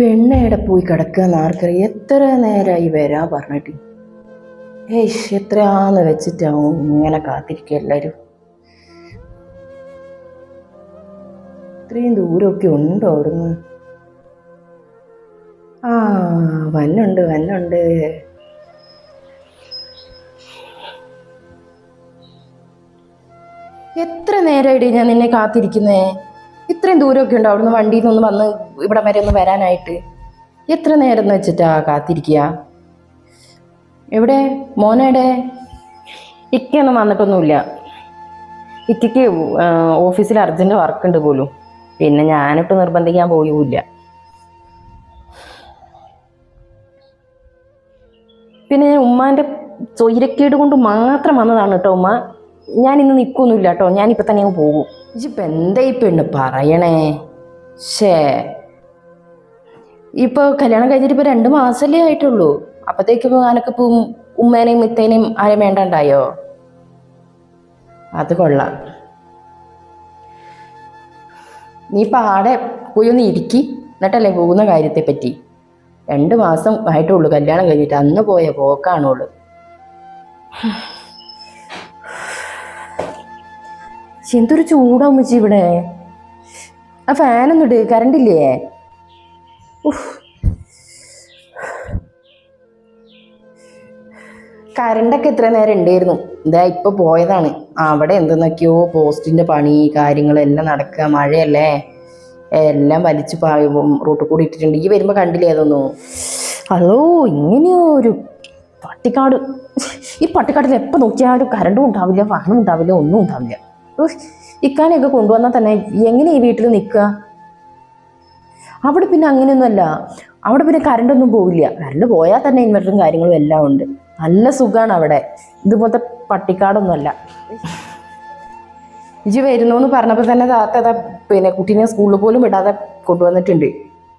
പെണ്ണയുടെ പോയി കിടക്കുക ആർക്കറിയാം എത്ര നേരമായി വരാ പറഞ്ഞിട്ട്. ഏയ് എത്രയാന്ന് വെച്ചിട്ടാവും ഇങ്ങനെ കാത്തിരിക്കുക എല്ലാവരും ഇത്രയും ദൂരമൊക്കെ ഉണ്ടോ അവിടുന്ന്? ആ വന്നുണ്ട് വന്നുണ്ട്. എത്ര നേരമായിട്ട് ഞാൻ നിന്നെ കാത്തിരിക്കുന്നേ? ഇത്രയും ദൂരമൊക്കെ ഉണ്ടോ? അവിടുന്ന് വണ്ടിയിൽ നിന്ന് വന്ന് ഇവിടെ വരെ ഒന്ന് വരാനായിട്ട്. എത്ര നേരം എന്ന് വെച്ചിട്ടാ കാത്തിരിക്കുക എവിടെ? മോനയുടെ ഇക്കൊന്നും വന്നിട്ടൊന്നുമില്ല. ഇക്കയ്ക്ക് ഓഫീസിൽ അർജന്റ് വർക്ക് ഉണ്ട് പോലും. പിന്നെ ഞാനിട്ട് നിർബന്ധിക്കാൻ പോയുമില്ല പിന്നെ ഉമ്മാന്റെ ചൊയിരക്കേട് കൊണ്ട് മാത്രം വന്നതാണ് കേട്ടോ ഉമ്മ. ഞാൻ ഇന്ന് നിൽക്കൊന്നുമില്ല കേട്ടോ ഞാനിപ്പോൾ തന്നെ അങ്ങ് പോകും. ഇജിപ്പോൾ എന്താ ഈ പെണ്ണ് പറയണേ? ഷേ ഇപ്പോൾ കല്യാണം കഴിഞ്ഞിട്ട് ഇപ്പോൾ രണ്ട് മാസമല്ലേ ആയിട്ടുള്ളൂ. അപ്പോഴത്തേക്കും ഞാനൊക്കെ ഇപ്പം ഉമ്മേനെയും മിത്തേനെയും ആരും വേണ്ടണ്ടായോ? അത് കൊള്ളാം. നീ പാടെ പോയി ഒന്ന് ഇരിക്കി. എന്നിട്ടല്ലേ പോകുന്ന കാര്യത്തെ പറ്റി രണ്ട് മാസം ആയിട്ടുള്ളൂ കല്യാണം കഴിഞ്ഞിട്ട്. അന്ന് പോയ പോക്കാണുള്ളു ശ്ശെ, എന്തൊരു ചൂടാ ഉമ്മച്ചി ഇവിടെ. ആ ഫാനൊന്നും ഇട് കറണ്ട് ഇല്ലേ. കറണ്ടൊക്കെ ഇത്ര നേരം ഉണ്ടായിരുന്നു ഇതാ ഇപ്പൊ പോയതാണ്. അവിടെ എന്തെന്നൊക്കെയോ പോസ്റ്റിന്റെ പണി കാര്യങ്ങളെല്ലാം നടക്കുക മഴയല്ലേ? എല്ലാം വലിച്ചു റൂട്ട് കൂടി ഇട്ടിട്ടുണ്ട്. ഈ വരുമ്പോ കണ്ടില്ലേ അതൊന്നും? ഹലോ ഇങ്ങനെയോ ഒരു പട്ടിക്കാട്. ഈ പട്ടിക്കാട്ടിൽ എപ്പോൾ നോക്കിയാലും കരണ്ടും ഉണ്ടാവില്ല ഫാനും ഉണ്ടാവില്ല ഒന്നും ഉണ്ടാവില്ല. ഇക്കാനെയൊക്കെ കൊണ്ടുവന്നാൽ തന്നെ എങ്ങനെ ഈ വീട്ടിൽ നിൽക്കുക? അവിടെ പിന്നെ അങ്ങനെയൊന്നുമല്ല. അവിടെ പിന്നെ കറണ്ടൊന്നും പോവില്ല. കറണ്ട് പോയാൽ തന്നെ ഇൻവെർട്ടറും കാര്യങ്ങളും എല്ലാം ഉണ്ട്. നല്ല സുഖമാണ് അവിടെ. ഇതുപോലത്തെ പട്ടിക്കാടൊന്നുമല്ല. ഇജി വരുന്നു എന്ന് പറഞ്ഞപ്പോൾ തന്നെ താത്ത പിന്നെ കുട്ടീനെ സ്കൂളിൽ പോലും വിടാതെ കൊണ്ടുവന്നിട്ടുണ്ട്.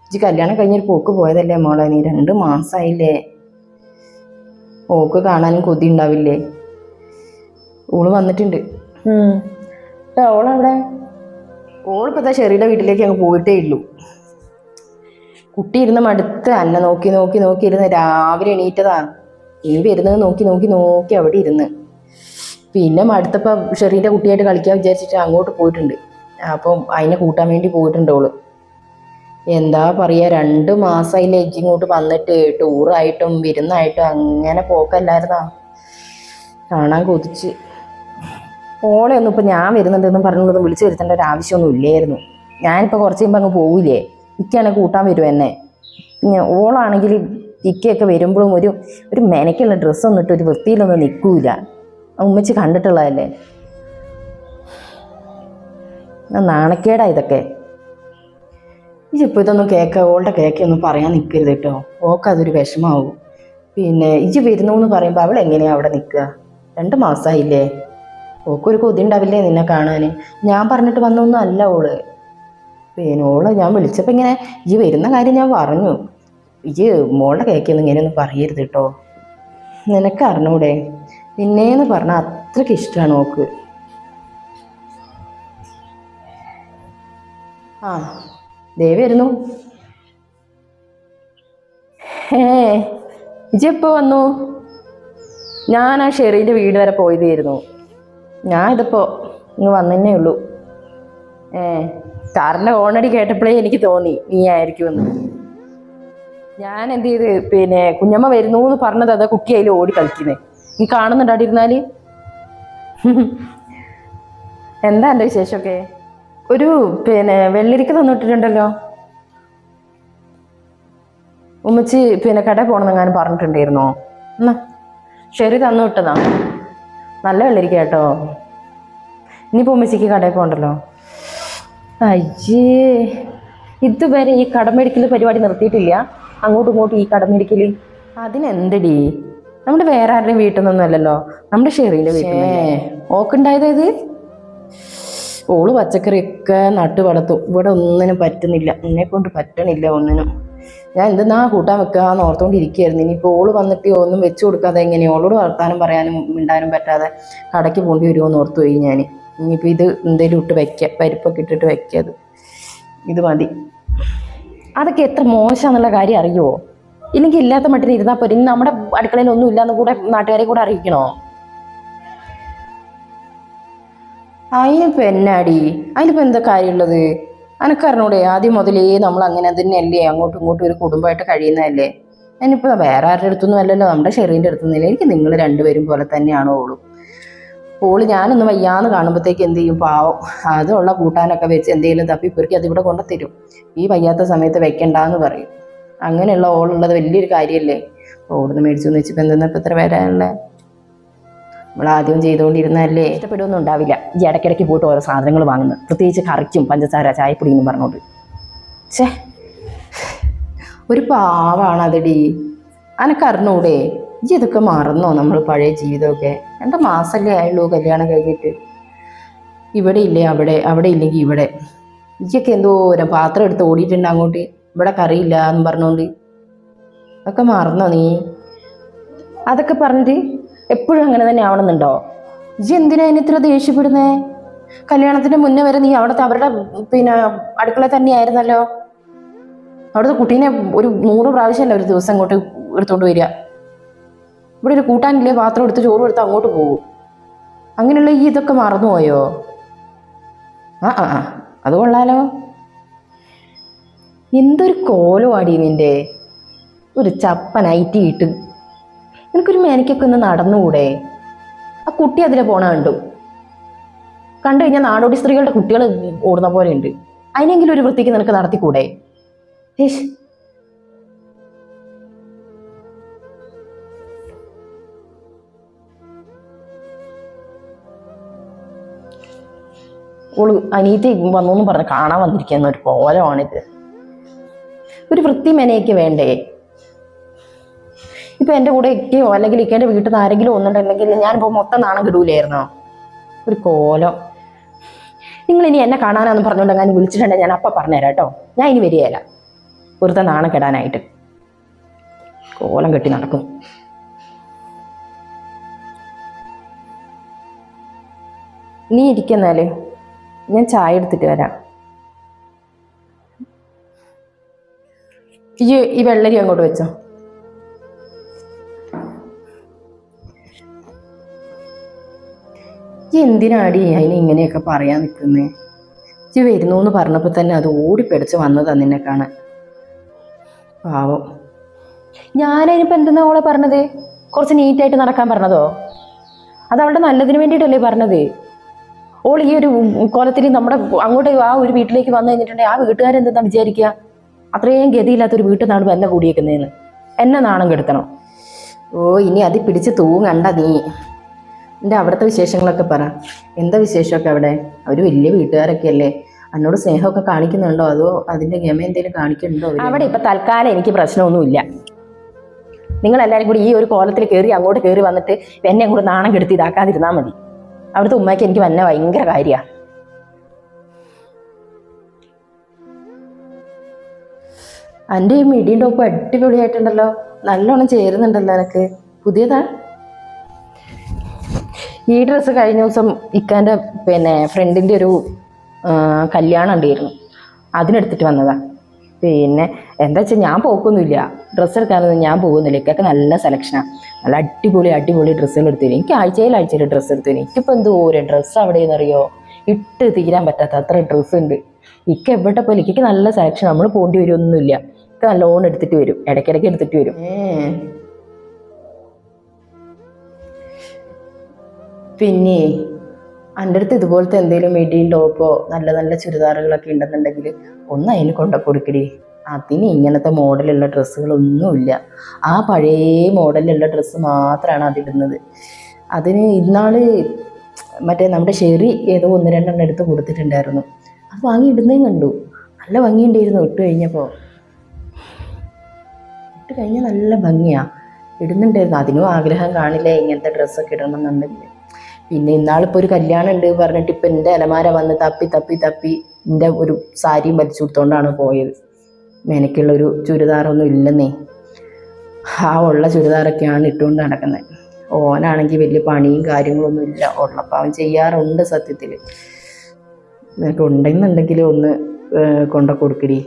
ഇജി കല്യാണം കഴിഞ്ഞൊരു പോക്ക് പോയതല്ലേ മോളെ? നീ രണ്ട് മാസമായില്ലേ പോക്ക് കാണാനും കൊതി ഉണ്ടാവില്ലേ? ഓൾ വന്നിട്ടുണ്ട്. ഓളെവിടെ? ഓളിപ്പോ ദാ ഷെറിയുടെ വീട്ടിലേക്ക് അങ്ങ് പോയിട്ടേ ഉള്ളൂ. കുട്ടി ഇരുന്ന് മടുത്ത് അല്ല നോക്കി നോക്കി നോക്കി ഇരുന്ന് രാവിലെ എണീറ്റതാണ് ഇനി വരുന്നത് നോക്കി നോക്കി നോക്കി അവിടെ ഇരുന്ന്. പിന്നെ മടുത്തപ്പോൾ ഷെറീന്റെ കുട്ടിയായിട്ട് കളിക്കാൻ വിചാരിച്ചിട്ട് അങ്ങോട്ട് പോയിട്ടുണ്ട്. അപ്പം അതിനെ കൂട്ടാൻ വേണ്ടി പോയിട്ടുണ്ട് ഓൾ. എന്താ പറയുക രണ്ട് എജ്ജി ഇങ്ങോട്ട് വന്നിട്ട് ടൂറായിട്ടും വിരുന്നായിട്ടും അങ്ങനെ പോക്കല്ലായിരുന്നാ. കാണാൻ കൊതിച്ച്. ഓളെ ഒന്നും ഇപ്പം ഞാൻ വരുന്നുണ്ടെന്നും പറഞ്ഞുള്ളത് വിളിച്ചു വരുത്തേണ്ട ഒരു ആവശ്യമൊന്നും ഇല്ലായിരുന്നു. ഞാനിപ്പോൾ കുറച്ച് കഴിയുമ്പോൾ അങ്ങ് പോവില്ലേ? ഇക്കാണെങ്കിൽ കൂട്ടാൻ വരും എന്നെ. ഓളാണെങ്കിൽ ഇക്കയൊക്കെ വരുമ്പോഴും ഒരു ഒരു മെനക്കുള്ള ഡ്രസ്സൊന്നും ഇട്ട് ഒരു വൃത്തിയിലൊന്നും നിൽക്കൂല ഉമ്മച്ചി കണ്ടിട്ടുള്ളതല്ലേ? നാണക്കേടാ ഇതൊക്കെ. ഇജിപ്പോൾ ഇതൊന്നും കേൾക്ക ഓളുടെ കേക്കൊന്നും പറയാൻ നിൽക്കരുത് കേട്ടോ. ഓക്ക് അതൊരു വിഷമാവും. പിന്നെ ഇജ് വരുന്നു എന്ന് പറയുമ്പോൾ അവൾ എങ്ങനെയാണ് അവിടെ നിൽക്കുക രണ്ട് മാസമായില്ലേ ഓക്കൊരു കൊതി ഉണ്ടാവില്ലേ നിന്നെ കാണാൻ ഞാൻ പറഞ്ഞിട്ട് വന്നൊന്നും അല്ല ഓൾ. പിന്നെ ഓൾ ഞാൻ വിളിച്ചപ്പോൾ ഇങ്ങനെ ഈ വരുന്ന കാര്യം ഞാൻ പറഞ്ഞു. ഈ മോളുടെ കേക്കൊന്നും ഇങ്ങനെയൊന്നും പറയരുത് കേട്ടോ നിനക്ക് അറിഞ്ഞൂടെ? നിന്നേന്ന് പറഞ്ഞാൽ അത്രയ്ക്ക് ഇഷ്ടമാണ് ഓക്ക്. ആ ദേവി വരുന്നു. ഏ എപ്പോൾ വന്നു? ഞാൻ ആ ഷെറിന്റെ വീട് വരെ പോയതായിരുന്നു ഞാൻ ഇതിപ്പോ ഇങ്ങ് വന്നേ ഉള്ളൂ ഏ കാറിന്റെ ഓണടി കേട്ടപ്പോഴേ എനിക്ക് തോന്നി നീ ആയിരിക്കും എന്ന് ഞാൻ എന്ത് ചെയ്ത് പിന്നെ കുഞ്ഞമ്മ വരുന്നു എന്ന് പറഞ്ഞത് അതാ കുട്ടി അതിൽ ഓടി കളിക്കുന്നേ. നീ കാണുന്നുണ്ടോ അവിടെ ഇരുന്നാൽ? എന്താ എന്റെ വിശേഷമൊക്കെ? ഒരു പിന്നെ വെള്ളരിക്ക തന്നിട്ടിട്ടുണ്ടല്ലോ. ഉമ്മച്ചി പിന്നെ കടയിൽ പോകണമെന്നെങ്ങാനും പറഞ്ഞിട്ടുണ്ടായിരുന്നോ? എന്നാ ശരി തന്നു വിട്ടതാ. നല്ല വെള്ളരിക്ക കേട്ടോ. ഇനിയിപ്പോൾ ഉമ്മച്ചിക്ക് കടയിൽ പോകണ്ടല്ലോ. അയ്യേ ഇതുവരെ ഈ കടമെടുക്കൽ പരിപാടി നിർത്തിയിട്ടില്ല. അങ്ങോട്ടും ഇങ്ങോട്ടും ഈ കടമെടുക്കൽ അതിനെന്തടി? നമ്മുടെ വേറെ ആരുടെയും വീട്ടിൽ നിന്നൊന്നും അല്ലല്ലോ. നമ്മുടെ ഷെറീന്റെ വീട്ടിൽ ഓക്കുണ്ടായത് ഇത് ഓൾ പച്ചക്കറിയൊക്കെ നട്ടു വളർത്തും ഇവിടെ ഒന്നിനും പറ്റുന്നില്ല. എന്നെ കൊണ്ട് പറ്റണില്ല ഒന്നിനും. ഞാൻ എന്തെന്നാ കൂട്ടാൻ വെക്കുക എന്ന് ഓർത്തുകൊണ്ടിരിക്കുകയായിരുന്നു ഇനിയിപ്പോൾ ഓൾ വന്നിട്ട് ഒന്നും വെച്ചു കൊടുക്കാതെ എങ്ങനെ ഓളോട് വർത്താനം പറയാനും മിണ്ടാനും പറ്റാതെ കടയ്ക്ക് പോണ്ടി വരുമോ എന്ന് ഓർത്തു പോയി ഞാൻ ഇനിയിപ്പോൾ ഇത് എന്തെങ്കിലും ഇട്ട് വയ്ക്കുക പരിപ്പൊക്കെ ഇട്ടിട്ട് വയ്ക്കുക അത്. ഇത് മതി. അതൊക്കെ എത്ര മോശമാണെന്നുള്ള കാര്യം അറിയുമോ ഇല്ലെങ്കിൽ ഇല്ലാത്ത മട്ടിൽ ഇരുന്നാൽ പോരെ. ഇനി നമ്മുടെ അടുക്കളയിൽ ഒന്നും ഇല്ലാന്ന് കൂടെ നാട്ടുകാരെ കൂടെ അറിയിക്കണോ? അതിനിപ്പോ എന്നാടി? അതിനിപ്പോ എന്താ കാര്യമുള്ളത്? അനക്കറിഞ്ഞൂടെ ആദ്യം മുതലേ നമ്മൾ അങ്ങനെ തന്നെയല്ലേ? അങ്ങോട്ടും ഇങ്ങോട്ടും ഒരു കുടുംബമായിട്ട് കഴിയുന്നതല്ലേ? ഞാനിപ്പോൾ വേറെ ആരുടെ അടുത്തൊന്നും അല്ലല്ലോ നമ്മുടെ ഷെറീന്റെ അടുത്തൊന്നുമില്ല എനിക്ക് നിങ്ങൾ രണ്ടുപേരും പോലെ തന്നെയാണോ ഓളും. ഓൾ ഞാനൊന്ന് വയ്യാന്ന് കാണുമ്പോഴത്തേക്ക് എന്ത് ചെയ്യും? പാവം. അതുള്ള കൂട്ടാനൊക്കെ വെച്ച് എന്തെങ്കിലും തപ്പി പെറുക്കി അതിവിടെ കൊണ്ടുത്തരും. ഈ വയ്യാത്ത സമയത്ത് വെക്കണ്ടെന്ന് പറയും. അങ്ങനെയുള്ള ഓളുള്ളത് വലിയൊരു കാര്യമല്ലേ ഓടുന്ന് മേടിച്ചു വെച്ചപ്പോൾ എന്തെന്നാ ഇപ്പം ഇത്ര വരാനുള്ള നമ്മൾ ആദ്യം ചെയ്തുകൊണ്ടിരുന്നതല്ലേ? ഇഷ്ടപ്പെടുമൊന്നും ഉണ്ടാവില്ല. ഈ ഇടയ്ക്കിടയ്ക്ക് പോയിട്ട് ഓരോ സാധനങ്ങൾ വാങ്ങുന്നത്. പ്രത്യേകിച്ച് കറിക്കും പഞ്ചസാര ചായപ്പൊടിയെന്നും പറഞ്ഞോണ്ട്. ഛേ. ഒരു പാവാണ് അതടി അനക്കറിഞ്ഞൂടെ ഈ ഇതൊക്കെ മറന്നോ നമ്മൾ പഴയ ജീവിതമൊക്കെ? രണ്ട് മാസമല്ലേ ആയുള്ളൂ കല്യാണം കഴിഞ്ഞിട്ട്. ഇവിടെ ഇല്ലേ അവിടെ അവിടെ ഇല്ലെങ്കിൽ ഇവിടെ. ഇയൊക്കെ എന്തോരം പാത്രം എടുത്ത് ഓടിയിട്ടുണ്ട് അങ്ങോട്ട്. ഇവിടെ കറിയില്ല എന്ന് പറഞ്ഞുകൊണ്ട് അതൊക്കെ മറന്നോ നീ? അതൊക്കെ പറഞ്ഞിട്ട് എപ്പോഴും അങ്ങനെ തന്നെ ആവണമെന്നുണ്ടോ? ജി എന്തിനാ അതിന് ഇത്ര ദേഷ്യപ്പെടുന്നേ? കല്യാണത്തിന് മുന്നേ വരെ നീ അവിടുത്തെ അവരുടെ പിന്നെ അടുക്കള തന്നെയായിരുന്നല്ലോ അവിടുത്തെ കുട്ടീനെ ഒരു നൂറ് പ്രാവശ്യമല്ല ഒരു ദിവസം അങ്ങോട്ട് എടുത്തുകൊണ്ട് വരിക? ഇവിടെ ഒരു കൂട്ടാനില്ലേ പാത്രം എടുത്ത് ചോറ് എടുത്ത് അങ്ങോട്ട് പോകും. അങ്ങനെയുള്ള ഈ ഇതൊക്കെ മറന്നുപോയോ ആ ആ അത് കൊള്ളാലോ. എന്തൊരു കോലമാടി നിന്റെ. ഒരു ചപ്പനായിട്ട് കിട്ടും നിനക്കൊരു മേനക്കൊക്കെ ഒന്ന് നടന്നുകൂടെ? ആ കുട്ടി അതിലെ പോണ കണ്ടു. കണ്ടു കഴിഞ്ഞാൽ നാടോടി സ്ത്രീകളുടെ കുട്ടികൾ ഓടുന്ന പോലെ ഉണ്ട് അതിനെങ്കിലും ഒരു വൃത്തിക്ക് നിനക്ക് നടത്തിക്കൂടെ? ഏഷ് ഓൾ അനീതി വന്നു പറഞ്ഞ് കാണാൻ വന്നിരിക്കുന്ന ഒരു പോലമാണിത് ഒരു വൃത്തി മെനയൊക്കെ വേണ്ടേ? ഇപ്പൊ എന്റെ കൂടെ ഇക്കയോ അല്ലെങ്കിൽ ഇക്കേന്റെ വീട്ടിൽ നിന്ന് ആരെങ്കിലും ഒന്നുണ്ടെങ്കിൽ ഞാനിപ്പോൾ മൊത്തം നാണം കിടൂലായിരുന്നോ? ഒരു കോലം. നിങ്ങൾ ഇനി എന്നെ കാണാനാന്ന് പറഞ്ഞുകൊണ്ട് ഞാൻ വിളിച്ചിട്ടുണ്ടെങ്കിൽ ഞാൻ അപ്പം പറഞ്ഞുതരാം കേട്ടോ. ഞാൻ ഇനി വരികയില്ല. വെറുതെ നാണം കെടാനായിട്ട്. കോലം കെട്ടി നടക്കും. നീ ഇരിക്കുന്നാൽ ഞാൻ ചായ എടുത്തിട്ട് വരാം. ഈ ഈ വെള്ളരി അങ്ങോട്ട് വെച്ചോ. ഈ എന്തിനാടി അതിനെ ഇങ്ങനെയൊക്കെ പറയാൻ നിൽക്കുന്നേ ഇജ്ജ് വരുന്നു എന്ന് പറഞ്ഞപ്പോൾ തന്നെ അത് ഓടിപ്പിടിച്ച് വന്നതാ നിന്നെ കാണാൻ. പാവം. ഞാനതിനിപ്പോൾ എന്തെന്നാ അവളെ പറഞ്ഞത്? കുറച്ച് നീറ്റായിട്ട് നടക്കാൻ പറഞ്ഞതോ? അത് അവളുടെ നല്ലതിന് വേണ്ടിയിട്ടല്ലേ പറഞ്ഞത്? ഓൾ ഈ ഒരു കോലത്തിൽ നമ്മുടെ അങ്ങോട്ട് ആ ഒരു വീട്ടിലേക്ക് വന്നു കഴിഞ്ഞിട്ടുണ്ടെങ്കിൽ ആ വീട്ടുകാരെന്താ വിചാരിക്കുക അത്രയും ഗതിയില്ലാത്തൊരു വീട്ടിൽ നിന്നാണ് എന്നെ കൂടിയേക്കുന്നതെന്ന് എന്നെ നാണം കെടുത്തണം. ഓ ഇനി അത് പിടിച്ച് തൂങ്ങണ്ട നീ. എന്റെ അവിടുത്തെ വിശേഷങ്ങളൊക്കെ പറ. എന്താ വിശേഷമൊക്കെ അവിടെ? അവർ വലിയ വീട്ടുകാരൊക്കെ അല്ലേ എന്നോട് സ്നേഹമൊക്കെ കാണിക്കുന്നുണ്ടോ? അതോ അതിന്റെ ഗമ എന്തെങ്കിലും കാണിക്കുന്നുണ്ടോ അവിടെ ഇപ്പം തൽക്കാലം എനിക്ക് പ്രശ്നമൊന്നുമില്ല. നിങ്ങളെല്ലാവരും കൂടി ഈ ഒരു കോലത്തിൽ കയറി അങ്ങോട്ട് കയറി വന്നിട്ട് എന്നെ കൂടെ നാണം കെടുത്തി ഇതാക്കാതിരുന്നാൽ മതി. അവിടുത്തെ ഉമ്മയ്ക്ക് എനിക്ക് വന്നെ ഭയങ്കര കാര്യമാണ് എന്റെ ഈ മിടിയും ടോപ്പും അടിപൊളിയായിട്ടുണ്ടല്ലോ. നല്ലോണം ചേരുന്നുണ്ടല്ലോ എനിക്ക് പുതിയതാ? ഈ ഡ്രസ്സ് കഴിഞ്ഞ ദിവസം ഇക്കാന്റെ പിന്നെ ഫ്രണ്ടിന്റെ ഒരു കല്യാണം ഉണ്ടായിരുന്നു. അതിനെടുത്തിട്ട് വന്നതാണ് പിന്നെ എന്താ വെച്ചാൽ ഞാൻ പോക്കൊന്നുമില്ല. ഡ്രസ്സ് എടുക്കാനൊന്നും ഞാൻ പോകുന്നില്ല. ഇക്കൊക്കെ നല്ല സെലക്ഷനാണ് നല്ല അടിപൊളി അടിപൊളി ഡ്രസ്സുകൾ എടുത്തു എനിക്ക് ആഴ്ചയിൽ ആഴ്ചയിൽ ഡ്രസ്സ് എടുത്തു എനിക്കിപ്പോൾ എന്തോ ഒരു ഡ്രസ്സ് അവിടെ അറിയോ ഇട്ട് തീരാൻ പറ്റാത്ത അത്ര ഡ്രസ്സ് ഉണ്ട്. ഇക്ക എവിടെ പോലും ഇക്കയ്ക്ക് നല്ല സെലക്ഷൻ നമ്മൾ പോകേണ്ടി വരുമൊന്നുമില്ല ഇക്ക നല്ലോണം എടുത്തിട്ട് വരും. ഇടയ്ക്കിടയ്ക്ക് എടുത്തിട്ട് വരും. പിന്നെ എന്റെ അടുത്ത് ഇതുപോലത്തെ എന്തെങ്കിലും മിഡിയും ടോപ്പോ നല്ല നല്ല ചുരിദാറുകളൊക്കെ ഉണ്ടെന്നുണ്ടെങ്കിൽ ഒന്ന് അതിന് കൊണ്ട കൊടുക്കടി. അതിന് ഇങ്ങനത്തെ മോഡലുള്ള ഡ്രസ്സുകളൊന്നുമില്ല. ആ പഴയ മോഡലുള്ള ഡ്രസ്സ് മാത്രമാണ് അതിടുന്നത് അതിന് ഇന്നാൾ മറ്റേ നമ്മുടെ ഷെറി ഏതോ ഒന്ന് രണ്ടെണ്ണം എടുത്ത് കൊടുത്തിട്ടുണ്ടായിരുന്നു. അത് വാങ്ങി ഇടുന്നേം കണ്ടു. നല്ല ഭംഗിയുണ്ടായിരുന്നു. ഇട്ട് കഴിഞ്ഞപ്പോൾ ഇട്ട് കഴിഞ്ഞാൽ നല്ല ഭംഗിയാണ് ഇടുന്നുണ്ടായിരുന്നു. അതിനും ആഗ്രഹം കാണില്ല ഇങ്ങനത്തെ ഡ്രസ്സൊക്കെ ഇടണമെന്നുണ്ടെങ്കിൽ. പിന്നെ ഇന്നാളിപ്പോൾ ഒരു കല്യാണം ഉണ്ട് പറഞ്ഞിട്ട് ഇപ്പം എന്റെ അലമാര വന്ന് തപ്പി തപ്പി തപ്പി എന്റെ ഒരു സാരിയും വലിച്ചു കൊടുത്തോണ്ടാണ് പോയത്. മെനക്കുള്ള ഒരു ചുരിദാറൊന്നും ഇല്ലെന്നേ. ആ ഉള്ള ചുരിദാറൊക്കെയാണ് ഇട്ടുകൊണ്ട് നടക്കുന്നത് ഓനാണെങ്കിൽ വലിയ പണിയും കാര്യങ്ങളൊന്നും ഇല്ല. ഉള്ളപ്പോൾ അവൻ ചെയ്യാറുണ്ട് സത്യത്തിൽ നിനക്ക് ഉണ്ടെന്നുണ്ടെങ്കിൽ ഒന്ന് കൊണ്ട കൊടുക്കടി.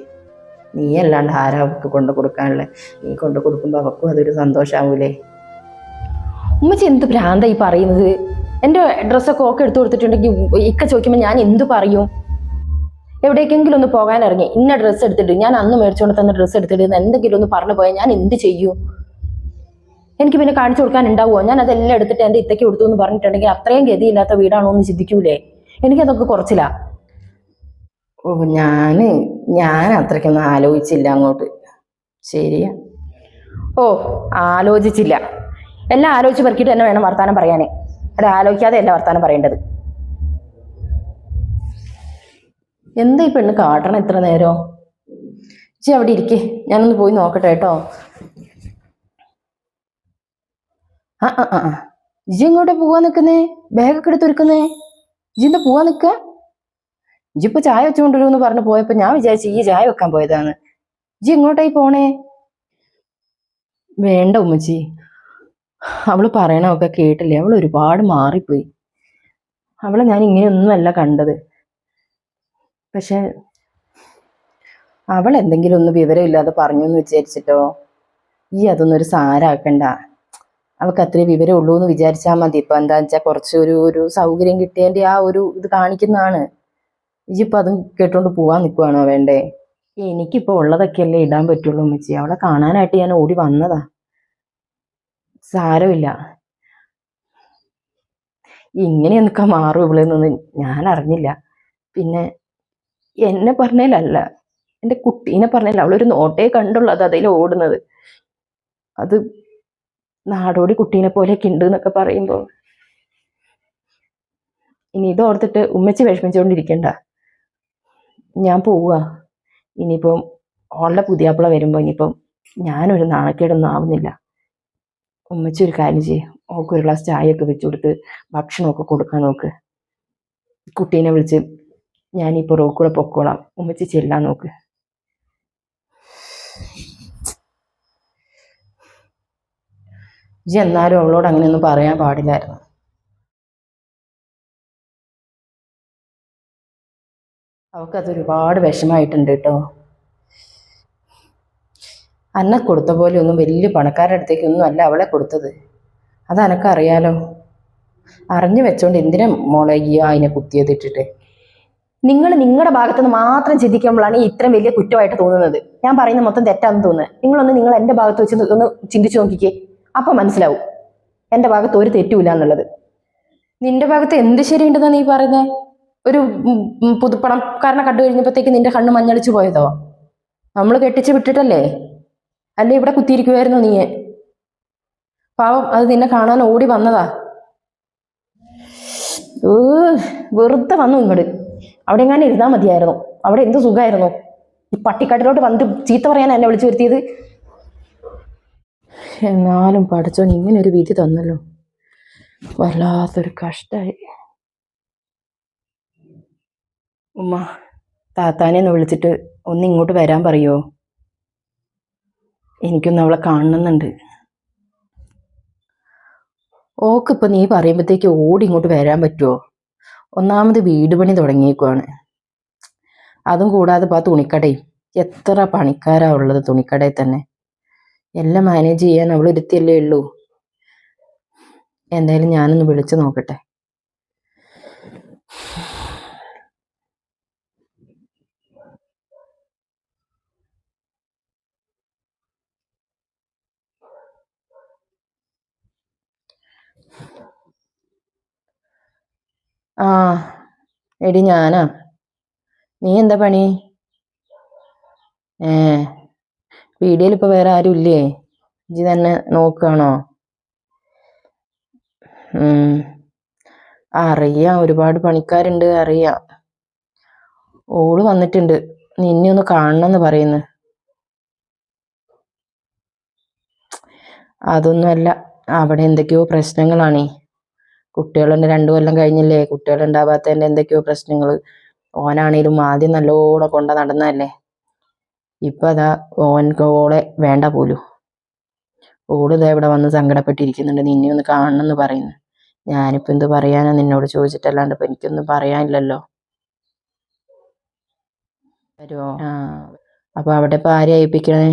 നീ അല്ലാണ്ട് ആരാ അവർക്ക് കൊണ്ട കൊടുക്കാനുള്ള? നീ കൊണ്ട് കൊടുക്കുമ്പോൾ അവർക്കും അതൊരു സന്തോഷമാവൂലേ ഉമ്മച്ചി എന്ത് ഭ്രാന്ത ഈ പറയുന്നത്? എന്റെ ഡ്രസ്സൊക്കെ ഓക്കെ എടുത്തു കൊടുത്തിട്ടുണ്ടെങ്കിൽ ഇക്ക ചോദിക്കുമ്പോൾ ഞാൻ എന്ത് പറയും? എവിടേക്കെങ്കിലും ഒന്ന് പോകാൻ ഇറങ്ങി. ഇന്ന ഡ്രസ്സ് എടുത്തിട്ട് ഞാൻ അന്ന് മേടിച്ചുകൊണ്ട് തന്ന ഡ്രസ്സ് എടുത്തിട്ട് എന്തെങ്കിലും ഒന്ന് പറഞ്ഞു പോയാൽ ഞാൻ എന്ത് ചെയ്യും? എനിക്ക് പിന്നെ കാണിച്ചു കൊടുക്കാൻ ഉണ്ടാവുമോ ഞാൻ അതെല്ലാം എടുത്തിട്ട് എന്റെ ഇത്തയ്ക്ക് കൊടുത്തു എന്ന് പറഞ്ഞിട്ടുണ്ടെങ്കിൽ അത്രയും ഗതിയില്ലാത്ത വീടാണോ എന്ന് ചിന്തിക്കൂലേ? എനിക്കതൊക്കെ കുറച്ചില്ല ഓ ഞാൻ ഞാൻ അത്രയ്ക്കൊന്നും ആലോചിച്ചില്ല അങ്ങോട്ട്. ശരിയാ. ഓ ആലോചിച്ചില്ല. എല്ലാം ആലോചിച്ച് പെറുക്കിയിട്ട് തന്നെ വേണം വർത്താനം പറയാനേ. അവിടെ ആലോചിക്കാതെ വർത്താനം പറയേണ്ടത്. എന്താ ഈ പെണ്ണ് കാട്ടണം ഇത്ര നേരം? ചി അവിടെ ഇരിക്കേ ഞാനൊന്ന് പോയി നോക്കട്ടെ കേട്ടോ. ആ ആ ആ ജി ഇജ്ജ് ഇങ്ങോട്ട് പോവാൻ നിൽക്കുന്നേ ബാഗൊക്കെ എടുത്ത് ഒരുക്കുന്നേ? ഇജ്ജ് എന്താ പോവാൻ നിൽക്ക ഇപ്പൊ ചായ വെച്ചുകൊണ്ടുവരുമെന്ന് പറഞ്ഞു പോയപ്പോ ഞാൻ വിചാരിച്ചു ഈ ചായ വെക്കാൻ പോയതാണ്. ജി ഇങ്ങോട്ടായി പോണേ? വേണ്ട ഉമ്മച്ചി. അവൾ പറയണമൊക്കെ കേട്ടില്ലേ? അവൾ ഒരുപാട് മാറിപ്പോയി. അവളെ ഞാൻ ഇങ്ങനെയൊന്നുമല്ല കണ്ടത്. പക്ഷെ അവൾ എന്തെങ്കിലും ഒന്ന് വിവരമില്ലാതെ പറഞ്ഞു എന്ന് വിചാരിച്ചിട്ടോ? ഈ അതൊന്നും ഒരു സാരാക്കണ്ട. അവൾക്ക് അത്രേ വിവരം ഉള്ളൂ എന്ന് വിചാരിച്ചാൽ മതി. ഇപ്പൊ എന്താ വെച്ചാൽ കുറച്ച് ഒരു ഒരു സൗകര്യം കിട്ടിയതിന്റെ ആ ഒരു ഇത് കാണിക്കുന്നതാണ്. ഇജിപ്പോ അതും കേട്ടോണ്ട് പോവാൻ നിൽക്കുവാണോ വേണ്ടേ? എനിക്കിപ്പോ ഉള്ളതൊക്കെയല്ലേ ഇടാൻ പറ്റുള്ളൂ ഉമ്മച്ചി. അവളെ കാണാനായിട്ട് ഞാൻ ഓടി വന്നതാ. സാരമില്ല. ഇങ്ങനെയൊക്കെ മാറും ഇവളെന്നൊന്നും ഞാൻ അറിഞ്ഞില്ല. പിന്നെ എന്നെ പറഞ്ഞതിലല്ല എന്റെ കുട്ടീനെ പറഞ്ഞതിൽ അവളൊരു നോട്ടേ കണ്ടുള്ളൂ അത് അതിൽ ഓടുന്നത്. അത് നാടോടി കുട്ടീനെ പോലെയൊക്കെ ഉണ്ട് എന്നൊക്കെ പറയുമ്പോൾ ഇനി ഇത് ഓർത്തിട്ട് ഉമ്മച്ചി വിഷമിച്ചുകൊണ്ടിരിക്കണ്ട ഞാൻ പോവുക. ഇനിയിപ്പം ഓളുടെ പുതിയാപ്പിള വരുമ്പോൾ ഇനിയിപ്പം ഞാനൊരു നാണക്കേടൊന്നും ആവുന്നില്ല. ഉമ്മച്ചി ഒരു കാര്യം ചെയ്യും. ഓക്ക് ഒരു ഗ്ലാസ് ചായയൊക്കെ വെച്ച് കൊടുത്ത് ഭക്ഷണമൊക്കെ കൊടുക്കാൻ നോക്ക്. കുട്ടീനെ വിളിച്ച് ഞാനിപ്പോൾ റോക്കൂടെ പൊക്കോളാം. ഉമ്മച്ചി ചെല്ലാൻ നോക്ക്. ജി എന്നാലും അവളോട് അങ്ങനെയൊന്നും പറയാൻ പാടില്ലായിരുന്നു. അവൾക്കത് ഒരുപാട് വിഷമായിട്ടുണ്ട് കേട്ടോ. അന്നെ കൊടുത്ത പോലെ ഒന്നും വലിയ പണക്കാരുടെ അടുത്തേക്കൊന്നും അല്ല അവളെ കൊടുത്തത്. അത് അനക്കറിയാലോ അറിഞ്ഞു വെച്ചോണ്ട് എന്തിനാ മോളെ ഈ അതിനെ കുത്തിയത് ഇട്ടിട്ട്? നിങ്ങൾ നിങ്ങളുടെ ഭാഗത്ത് നിന്ന് മാത്രം ചിന്തിക്കുമ്പോഴാണ് ഈ ഇത്രയും വലിയ കുറ്റമായിട്ട് തോന്നുന്നത്. ഞാൻ പറയുന്ന മൊത്തം തെറ്റാന്ന് തോന്നുന്നത്. നിങ്ങളൊന്ന് നിങ്ങൾ എന്റെ ഭാഗത്ത് വെച്ച് ഒന്ന് ചിന്തിച്ചു നോക്കിക്കേ. അപ്പൊ മനസ്സിലാവും. എന്റെ ഭാഗത്ത് ഒരു തെറ്റുമില്ല എന്നുള്ളത്. നിന്റെ ഭാഗത്ത് എന്ത് ശരിയുണ്ടെന്നാ നീ പറയുന്നത് ഒരു പുതുപ്പണക്കാരനെ കണ്ടു കഴിഞ്ഞപ്പോഴത്തേക്ക് നിന്റെ കണ്ണ് മഞ്ഞളിച്ചു പോയതോ? നമ്മൾ കെട്ടിച്ച് വിട്ടിട്ടല്ലേ? അല്ലേ ഇവിടെ കുത്തിയിരിക്കുമായിരുന്നു നീ പാവം അത് നിന്നെ കാണാൻ ഓടി വന്നതാ. വെറുതെ വന്നു ഇങ്ങോട്ട് അവിടെ എങ്ങാനും ഇരുന്നാൽ മതിയായിരുന്നു. അവിടെ എന്ത് സുഖമായിരുന്നു ഈ പട്ടിക്കാട്ടിലോട്ട് വന്ന് ചീത്ത പറയാൻ എന്നെ വിളിച്ചു വരുത്തിയത്? എന്നാലും പഠിച്ചോൻ ഇങ്ങനെ ഒരു വിധി തന്നല്ലോ. വല്ലാത്തൊരു കഷ്ടായി. ഉമ്മ താത്താനെ ഒന്ന് വിളിച്ചിട്ട് ഒന്ന് ഇങ്ങോട്ട് വരാൻ പറയോ? എനിക്കൊന്ന് അവളെ കാണുന്നുണ്ട് ഓക്ക് ഇപ്പം നീ പറയുമ്പോഴത്തേക്ക് ഓടി ഇങ്ങോട്ട് വരാൻ പറ്റുമോ ഒന്നാമത് വീട് പണി തുടങ്ങിയേക്കുവാണ്. അതും കൂടാതെ ഇപ്പൊ ആ തുണിക്കടയും എത്ര പണിക്കാരാ ഉള്ളത് തുണിക്കടയിൽ തന്നെ. എല്ലാം മാനേജ് ചെയ്യാൻ അവൾ ഇരുത്തിയല്ലേ ഉള്ളൂ. എന്തായാലും ഞാനൊന്ന് വിളിച്ചു നോക്കട്ടെ. ആ എടി ഞാനാ. നീ എന്താ പണി? ഏ പീടിയയിൽ ഇപ്പൊ വേറെ ആരും ഇല്ലേ? ഇജി തന്നെ നോക്കുകയാണോ അറിയാം ഒരുപാട് പണിക്കാരുണ്ട് അറിയാം. ഓൾ വന്നിട്ടുണ്ട്. നിന്നെ ഒന്ന് കാണണമെന്ന് പറയുന്നു. അതൊന്നുമല്ല അവിടെ എന്തൊക്കെയോ പ്രശ്നങ്ങളാണേ. കുട്ടികളുണ്ട് രണ്ടു കൊല്ലം കഴിഞ്ഞില്ലേ? കുട്ടികളുണ്ടാവാത്തതിന്റെ എന്തൊക്കെയോ പ്രശ്നങ്ങൾ ഓനാണേലും ആദ്യം നല്ലോണം കൊണ്ട നടന്നതല്ലേ? ഇപ്പൊ അതാ ഓൻക്ക് ഓളെ വേണ്ട പോലും. ഓൾ ഇതാ ഇവിടെ വന്ന് സങ്കടപ്പെട്ടിരിക്കുന്നുണ്ട്. നിന്നെ ഒന്ന് കാണണമെന്ന് പറയുന്നു. ഞാനിപ്പോ എന്ത് പറയാനാ നിന്നോട് ചോദിച്ചിട്ടല്ലാണ്ട് ഇപ്പൊ എനിക്കൊന്നും പറയാനില്ലല്ലോ. വരുമോ ആ. അപ്പോൾ അവിടെ ഇപ്പോൾ ആരെയാ ഏൽപ്പിക്കണേ?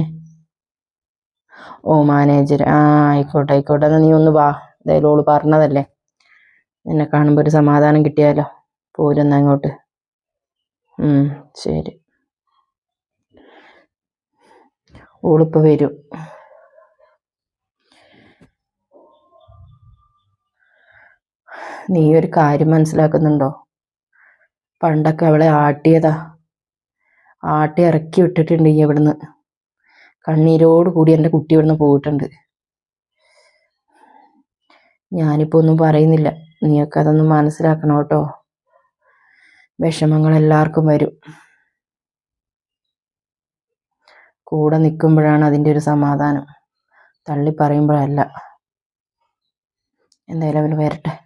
ഓ മാനേജർ ആ ആയിക്കോട്ടെ ആയിക്കോട്ടെ. എന്നാൽ നീ ഒന്ന് വാ. എന്തായാലും ഓൾ പറഞ്ഞതല്ലേ? നിന്നെ കാണുമ്പോൾ ഒരു സമാധാനം കിട്ടിയാലോ? പോരുന്ന അങ്ങോട്ട്. ശരി. ഓളിപ്പോൾ വരും. നീ ഒരു കാര്യം മനസ്സിലാക്കുന്നുണ്ടോ? പണ്ടൊക്കെ അവളെ ആട്ടിയതാ. ആട്ടി ഇറക്കി വിട്ടിട്ടുണ്ട് ഈ ഇവിടുന്ന് കണ്ണീരോട് കൂടി എന്റെ കുട്ടി ഇവിടുന്ന് പോയിട്ടുണ്ട്. ഞാനിപ്പോൾ ഒന്നും പറയുന്നില്ല. നീയൊക്കെ അതൊന്ന് മനസ്സിലാക്കണം കേട്ടോ. വിഷമങ്ങൾ എല്ലാവർക്കും വരും. കൂടെ നിൽക്കുമ്പോഴാണ് അതിന്റെ ഒരു സമാധാനം. തള്ളി പറയുമ്പോഴല്ല. എന്തായാലും അവന് വരട്ടെ.